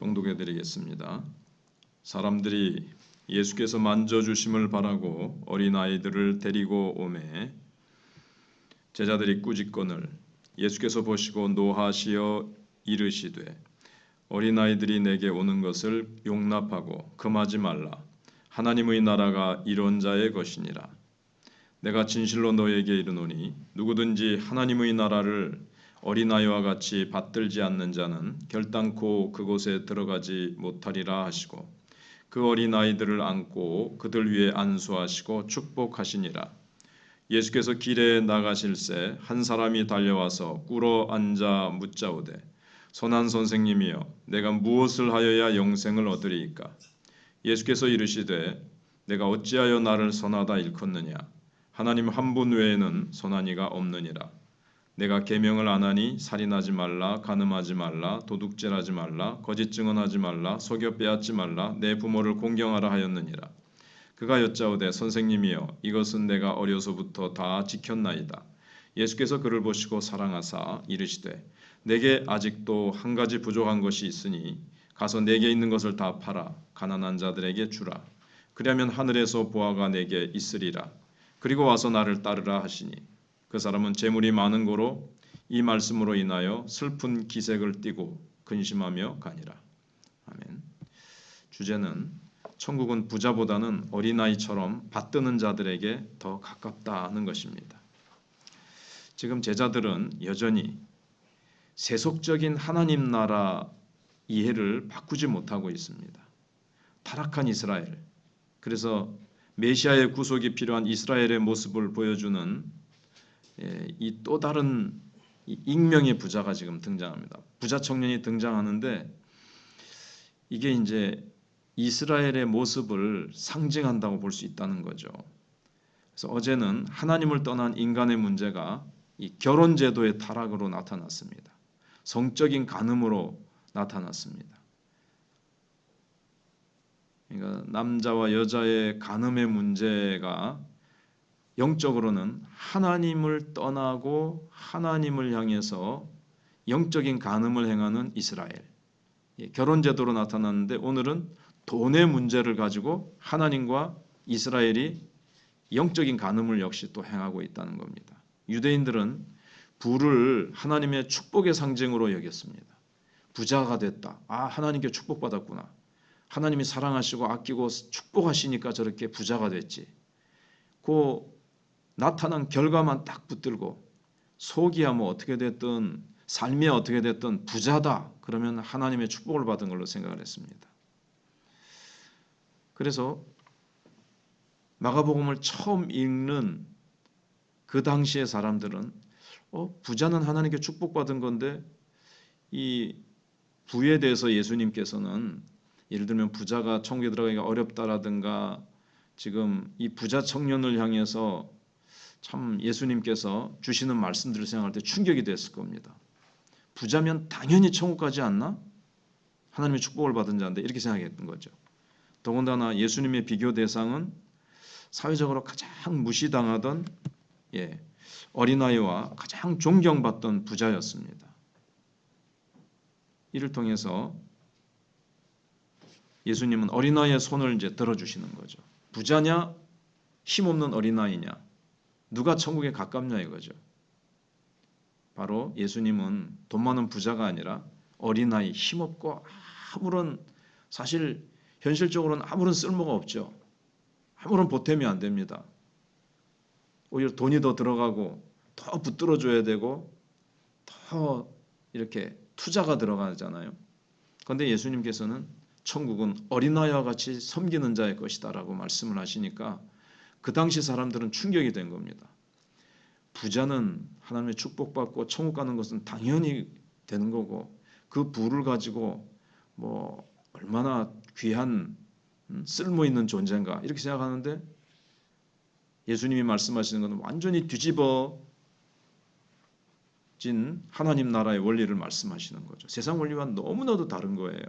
봉독해 드리겠습니다. 사람들이 예수께서 만져 주심을 바라고 어린 아이들을 데리고 오매 제자들이 꾸짖건을 예수께서 보시고 노하시어 이르시되 어린 아이들이 내게 오는 것을 용납하고 금하지 말라 하나님의 나라가 이런 자의 것이니라 내가 진실로 너에게 이르노니 누구든지 하나님의 나라를 어린아이와 같이 받들지 않는 자는 결단코 그곳에 들어가지 못하리라 하시고 그 어린아이들을 안고 그들 위에 안수하시고 축복하시니라. 예수께서 길에 나가실새 한 사람이 달려와서 꿇어 앉아 묻자오되 선한 선생님이여 내가 무엇을 하여야 영생을 얻으리이까? 예수께서 이르시되 내가 어찌하여 나를 선하다 일컫느냐? 하나님 한 분 외에는 선한 이가 없느니라 내가 계명을 안 하니 살인하지 말라 간음하지 말라 도둑질하지 말라 거짓 증언하지 말라 속여 빼앗지 말라 내 부모를 공경하라 하였느니라. 그가 여짜오되 선생님이여 이것은 내가 어려서부터 다 지켰나이다. 예수께서 그를 보시고 사랑하사 이르시되 내게 아직도 한 가지 부족한 것이 있으니 가서 내게 있는 것을 다 팔아 가난한 자들에게 주라. 그리하면 하늘에서 보아가 내게 있으리라. 그리고 와서 나를 따르라 하시니 그 사람은 재물이 많은 고로 이 말씀으로 인하여 슬픈 기색을 띠고 근심하며 가니라. 아멘. 주제는 천국은 부자보다는 어린아이처럼 받드는 자들에게 더 가깝다는 것입니다. 지금 제자들은 여전히 세속적인 하나님 나라 이해를 바꾸지 못하고 있습니다. 타락한 이스라엘. 그래서 메시아의 구속이 필요한 이스라엘의 모습을 보여주는 예, 이 또 다른 익명의 부자가 지금 등장합니다. 부자 청년이 등장하는데 이게 이제 이스라엘의 모습을 상징한다고 볼 수 있다는 거죠. 그래서 어제는 하나님을 떠난 인간의 문제가 이 결혼 제도의 타락으로 나타났습니다. 성적인 간음으로 나타났습니다. 그러니까 남자와 여자의 간음의 문제가 영적으로는 하나님을 떠나고 하나님을 향해서 영적인 간음을 행하는 이스라엘. 예, 결혼 제도로 나타났는데 오늘은 돈의 문제를 가지고 하나님과 이스라엘이 영적인 간음을 역시 또 행하고 있다는 겁니다. 유대인들은 부를 하나님의 축복의 상징으로 여겼습니다. 부자가 됐다. 아, 하나님께 축복받았구나. 하나님이 사랑하시고 아끼고 축복하시니까 저렇게 부자가 됐지. 그 나타난 결과만 딱 붙들고 속이야 뭐 어떻게 됐든 삶이 어떻게 됐든 부자다 그러면 하나님의 축복을 받은 걸로 생각을 했습니다. 그래서 마가복음을 처음 읽는 그 당시의 사람들은 어, 부자는 하나님께 축복받은 건데 이 부에 대해서 예수님께서는 예를 들면 부자가 천국에 들어가기가 어렵다라든가 지금 이 부자 청년을 향해서 참 예수님께서 주시는 말씀들을 생각할 때 충격이 됐을 겁니다. 부자면 당연히 천국 가지 않나? 하나님의 축복을 받은 자인데 이렇게 생각했던 거죠. 더군다나 예수님의 비교 대상은 사회적으로 가장 무시당하던 예, 어린아이와 가장 존경받던 부자였습니다. 이를 통해서 예수님은 어린아이의 손을 이제 들어주시는 거죠. 부자냐 힘없는 어린아이냐 누가 천국에 가깝냐 이거죠. 바로 예수님은 돈 많은 부자가 아니라 어린아이 힘없고 아무런 사실 현실적으로는 아무런 쓸모가 없죠. 아무런 보탬이 안 됩니다. 오히려 돈이 더 들어가고 더 붙들어 줘야 되고 더 이렇게 투자가 들어가잖아요. 그런데 예수님께서는 천국은 어린아이와 같이 섬기는 자의 것이다라고 말씀을 하시니까 그 당시 사람들은 충격이 된 겁니다. 부자는 하나님의 축복받고 천국 가는 것은 당연히 되는 거고 그 부를 가지고 뭐 얼마나 귀한 음, 쓸모 있는 존재인가 이렇게 생각하는데 예수님이 말씀하시는 것은 완전히 뒤집어진 하나님 나라의 원리를 말씀하시는 거죠. 세상 원리와 너무나도 다른 거예요.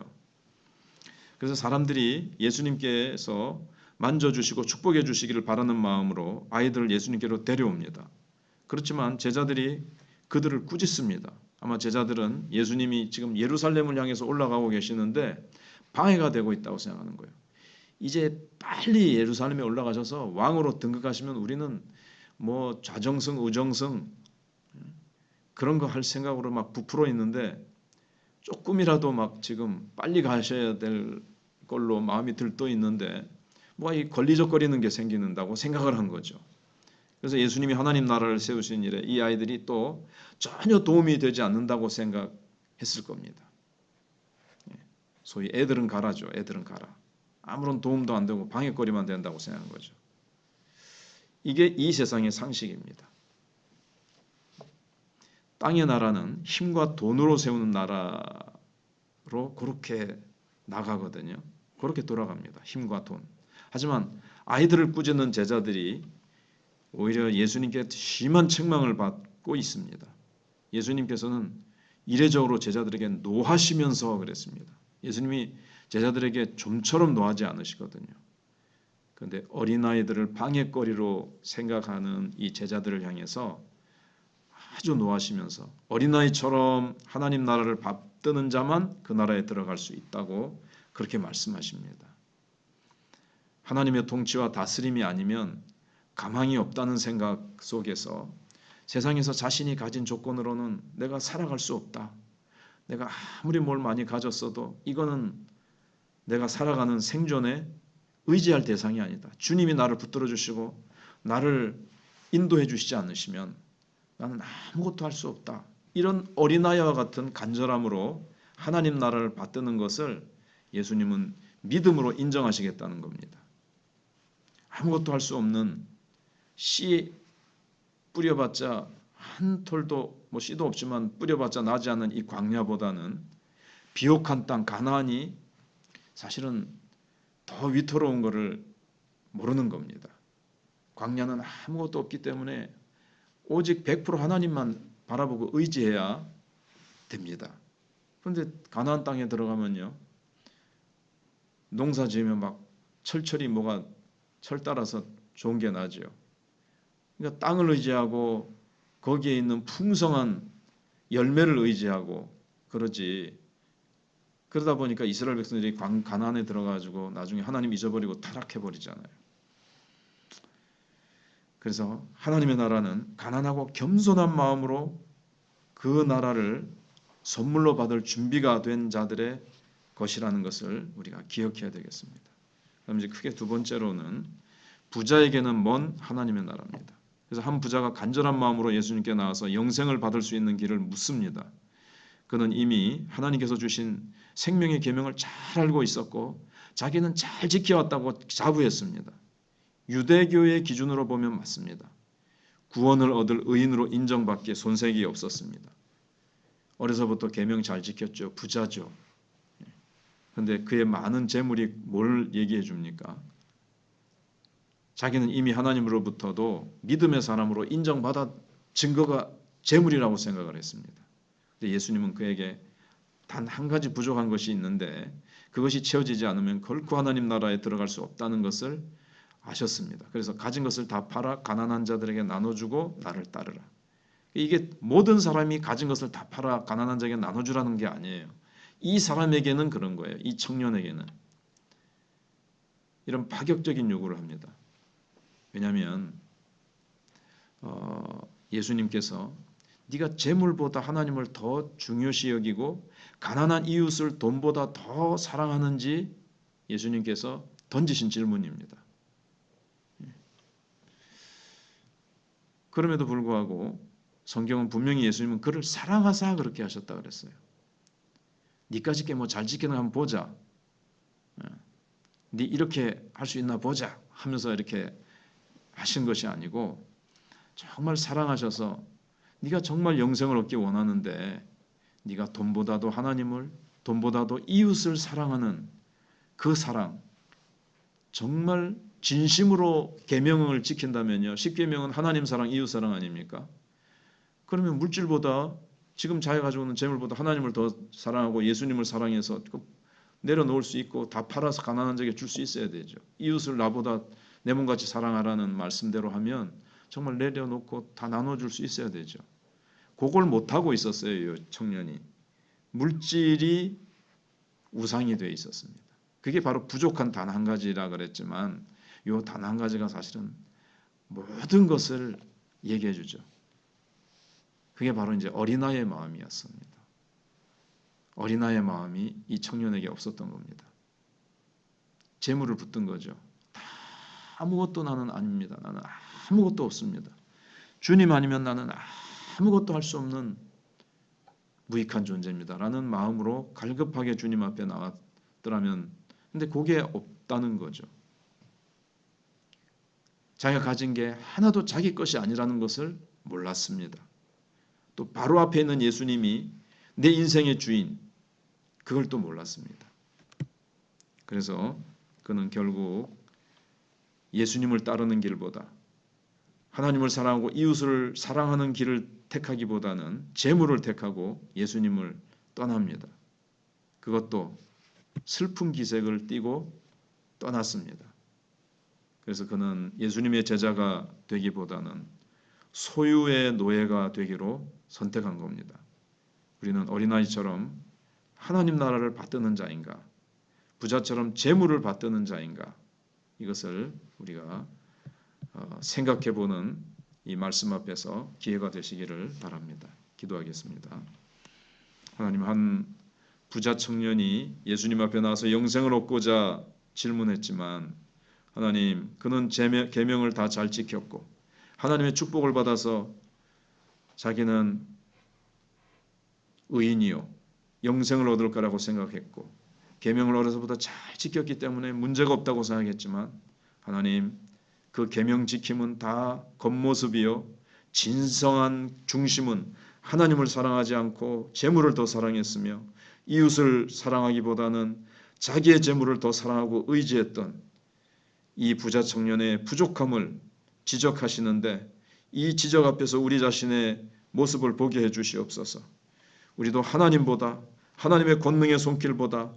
그래서 사람들이 예수님께서 만져주시고 축복해 주시기를 바라는 마음으로 아이들을 예수님께로 데려옵니다. 그렇지만 제자들이 그들을 꾸짖습니다. 아마 제자들은 예수님이 지금 예루살렘을 향해서 올라가고 계시는데 방해가 되고 있다고 생각하는 거예요. 이제 빨리 예루살렘에 올라가셔서 왕으로 등극하시면 우리는 뭐 좌정승, 우정승 그런 거 할 생각으로 막 부풀어 있는데 조금이라도 막 지금 빨리 가셔야 될 걸로 마음이 들떠 있는데 뭐가 이 걸리적거리는 게 생기는다고 생각을 한 거죠. 그래서 예수님이 하나님 나라를 세우신 일에 이 아이들이 또 전혀 도움이 되지 않는다고 생각했을 겁니다. 예. 소위 애들은 가라죠. 애들은 가라. 아무런 도움도 안 되고 방해거리만 된다고 생각한 거죠. 이게 이 세상의 상식입니다. 땅의 나라는 힘과 돈으로 세우는 나라로 그렇게 나가거든요. 그렇게 돌아갑니다. 힘과 돈. 하지만 아이들을 꾸짖는 제자들이 오히려 예수님께 심한 책망을 받고 있습니다. 예수님께서는 이례적으로 제자들에게 노하시면서 그랬습니다. 예수님이 제자들에게 좀처럼 노하지 않으시거든요. 그런데 어린아이들을 방해거리로 생각하는 이 제자들을 향해서 아주 노하시면서 어린아이처럼 하나님 나라를 받드는 자만 그 나라에 들어갈 수 있다고 그렇게 말씀하십니다. 하나님의 통치와 다스림이 아니면 가망이 없다는 생각 속에서 세상에서 자신이 가진 조건으로는 내가 살아갈 수 없다. 내가 아무리 뭘 많이 가졌어도 이거는 내가 살아가는 생존에 의지할 대상이 아니다. 주님이 나를 붙들어 주시고 나를 인도해 주시지 않으시면 나는 아무것도 할 수 없다. 이런 어린아이와 같은 간절함으로 하나님 나라를 받드는 것을 예수님은 믿음으로 인정하시겠다는 겁니다. 아무것도 할 수 없는 씨 뿌려봤자 한 톨도 뭐 씨도 없지만 뿌려봤자 나지 않는 이 광야보다는 비옥한 땅 가나안이 사실은 더 위태로운 것을 모르는 겁니다. 광야는 아무것도 없기 때문에 오직 100% 하나님만 바라보고 의지해야 됩니다. 그런데 가나안 땅에 들어가면요. 농사 지으면 막 철철이 뭐가 철 따라서 좋은 게 나죠. 그러니까 땅을 의지하고 거기에 있는 풍성한 열매를 의지하고 그러지. 그러다 보니까 이스라엘 백성들이 가나안에 들어가지고 나중에 하나님 잊어버리고 타락해 버리잖아요. 그래서 하나님의 나라는 가난하고 겸손한 마음으로 그 나라를 선물로 받을 준비가 된 자들의 것이라는 것을 우리가 기억해야 되겠습니다. 그럼 이제 크게 두 번째로는 부자에게는 먼 하나님의 나라입니다. 그래서 한 부자가 간절한 마음으로 예수님께 나와서 영생을 받을 수 있는 길을 묻습니다. 그는 이미 하나님께서 주신 생명의 계명을 잘 알고 있었고 자기는 잘 지켜왔다고 자부했습니다. 유대교의 기준으로 보면 맞습니다. 구원을 얻을 의인으로 인정받기에 손색이 없었습니다. 어려서부터 계명 잘 지켰죠. 부자죠. 그런데 그의 많은 재물이 뭘 얘기해 줍니까? 자기는 이미 하나님으로부터도 믿음의 사람으로 인정받아 증거가 재물이라고 생각을 했습니다. 근데 예수님은 그에게 단 한 가지 부족한 것이 있는데 그것이 채워지지 않으면 결코 하나님 나라에 들어갈 수 없다는 것을 아셨습니다. 그래서 가진 것을 다 팔아 가난한 자들에게 나눠주고 나를 따르라. 이게 모든 사람이 가진 것을 다 팔아 가난한 자에게 나눠주라는 게 아니에요. 이 사람에게는 그런 거예요. 이 청년에게는 이런 파격적인 요구를 합니다. 왜냐하면 어, 예수님께서 네가 재물보다 하나님을 더 중요시 여기고 가난한 이웃을 돈보다 더 사랑하는지 예수님께서 던지신 질문입니다. 그럼에도 불구하고 성경은 분명히 예수님은 그를 사랑하사 그렇게 하셨다 그랬어요. 니까지 게 뭐 잘 지키는 한번 보자. 예. 네 이렇게 할 수 있나 보자 하면서 이렇게 하신 것이 아니고 정말 사랑하셔서 네가 정말 영생을 얻기 원하는데 네가 돈보다도 하나님을 돈보다도 이웃을 사랑하는 그 사랑 정말 진심으로 계명을 지킨다면요. 십계명은 하나님 사랑, 이웃 사랑 아닙니까? 그러면 물질보다 지금 자기가 가지고 있는 재물보다 하나님을 더 사랑하고 예수님을 사랑해서 내려놓을 수 있고 다 팔아서 가난한 자에게 줄 수 있어야 되죠. 이웃을 나보다 내 몸같이 사랑하라는 말씀대로 하면 정말 내려놓고 다 나눠줄 수 있어야 되죠. 그걸 못 하고 있었어요. 이 청년이 물질이 우상이 돼 있었습니다. 그게 바로 부족한 단 한 가지라 그랬지만 요단한 가지가 사실은 모든 것을 얘기해 주죠. 그게 바로 이제 어린아이의 마음이었습니다. 어린아이의 마음이 이 청년에게 없었던 겁니다. 재물을 붙든 거죠. 다 아무것도 나는 아닙니다. 나는 아무것도 없습니다. 주님 아니면 나는 아무것도 할 수 없는 무익한 존재입니다라는 마음으로 갈급하게 주님 앞에 나왔더라면 근데 그게 없다는 거죠. 자기가 가진 게 하나도 자기 것이 아니라는 것을 몰랐습니다. 또 바로 앞에 있는 예수님이 내 인생의 주인 그걸 또 몰랐습니다. 그래서 그는 결국 예수님을 따르는 길보다 하나님을 사랑하고 이웃을 사랑하는 길을 택하기보다는 재물을 택하고 예수님을 떠납니다. 그것도 슬픈 기색을 띠고 떠났습니다. 그래서 그는 예수님의 제자가 되기보다는 소유의 노예가 되기로 선택한 겁니다. 우리는 어린아이처럼 하나님 나라를 받드는 자인가, 부자처럼 재물을 받드는 자인가 이것을 우리가 어, 생각해 보는 이 말씀 앞에서 기회가 되시기를 바랍니다. 기도하겠습니다. 하나님 한 부자 청년이 예수님 앞에 나와서 영생을 얻고자 질문했지만 하나님 그는 계명을 다 잘 지켰고 하나님의 축복을 받아서 자기는 의인이요 영생을 얻을 거라고 생각했고 계명을 어려서부터 잘 지켰기 때문에 문제가 없다고 생각했지만 하나님 그 계명 지킴은 다 겉모습이요 진성한 중심은 하나님을 사랑하지 않고 재물을 더 사랑했으며 이웃을 사랑하기보다는 자기의 재물을 더 사랑하고 의지했던 이 부자 청년의 부족함을 지적하시는데 이 지적 앞에서 우리 자신의 모습을 보게 해 주시옵소서. 우리도 하나님보다 하나님의 권능의 손길보다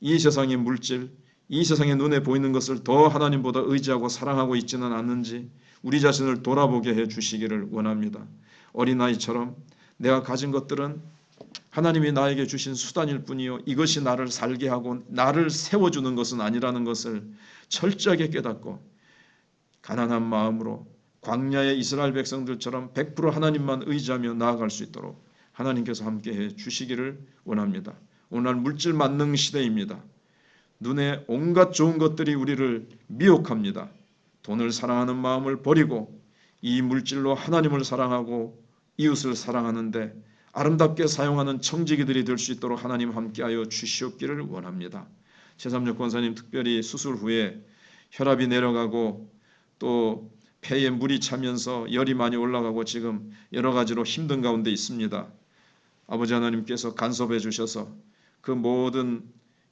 이 세상의 물질, 이 세상의 눈에 보이는 것을 더 하나님보다 의지하고 사랑하고 있지는 않는지 우리 자신을 돌아보게 해 주시기를 원합니다. 어린아이처럼 내가 가진 것들은 하나님이 나에게 주신 수단일 뿐이요 이것이 나를 살게 하고 나를 세워 주는 것은 아니라는 것을 철저하게 깨닫고 가난한 마음으로 광야의 이스라엘 백성들처럼 100% 하나님만 의지하며 나아갈 수 있도록 하나님께서 함께 해 주시기를 원합니다. 오늘 물질 만능 시대입니다. 눈에 온갖 좋은 것들이 우리를 미혹합니다. 돈을 사랑하는 마음을 버리고 이 물질로 하나님을 사랑하고 이웃을 사랑하는데 아름답게 사용하는 청지기들이 될 수 있도록 하나님 함께하여 주시옵기를 원합니다. 최삼적 권사님 특별히 수술 후에 혈압이 내려가고 또 폐에 물이 차면서 열이 많이 올라가고 지금 여러 가지로 힘든 가운데 있습니다. 아버지 하나님께서 간섭해 주셔서 그 모든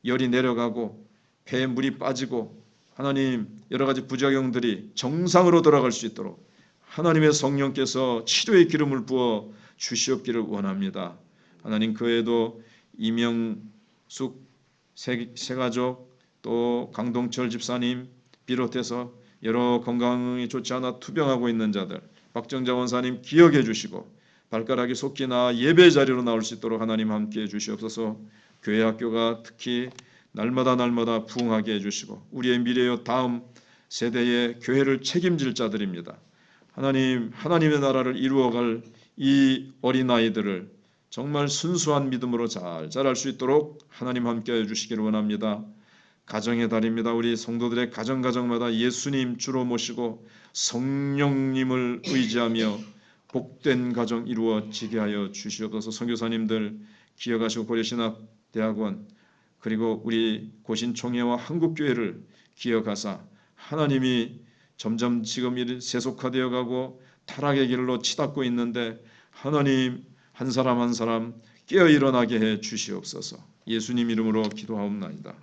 열이 내려가고 폐에 물이 빠지고 하나님 여러 가지 부작용들이 정상으로 돌아갈 수 있도록 하나님의 성령께서 치료의 기름을 부어 주시옵기를 원합니다. 하나님 그 외에도 이명숙 세가족 또 강동철 집사님 비롯해서 여러 건강이 좋지 않아 투병하고 있는 자들 박정자 원사님 기억해 주시고 발가락이 속기나 예배 자리로 나올 수 있도록 하나님 함께해 주시옵소서 교회 학교가 특히 날마다 날마다 부흥하게 해주시고 우리의 미래의 다음 세대의 교회를 책임질 자들입니다. 하나님 하나님의 나라를 이루어갈 이 어린 아이들을 정말 순수한 믿음으로 잘 자랄 수 있도록 하나님 함께해 주시기를 원합니다. 가정의 달입니다. 우리 성도들의 가정 가정마다 예수님 주로 모시고 성령님을 의지하며 복된 가정 이루어지게 하여 주시옵소서. 선교사님들 기억하시고 고려신학 대학원 그리고 우리 고신총회와 한국교회를 기억하사 하나님이 점점 지금 세속화되어 가고 타락의 길로 치닫고 있는데 하나님 한 사람 한 사람 깨어 일어나게 해 주시옵소서. 예수님 이름으로 기도하옵나이다.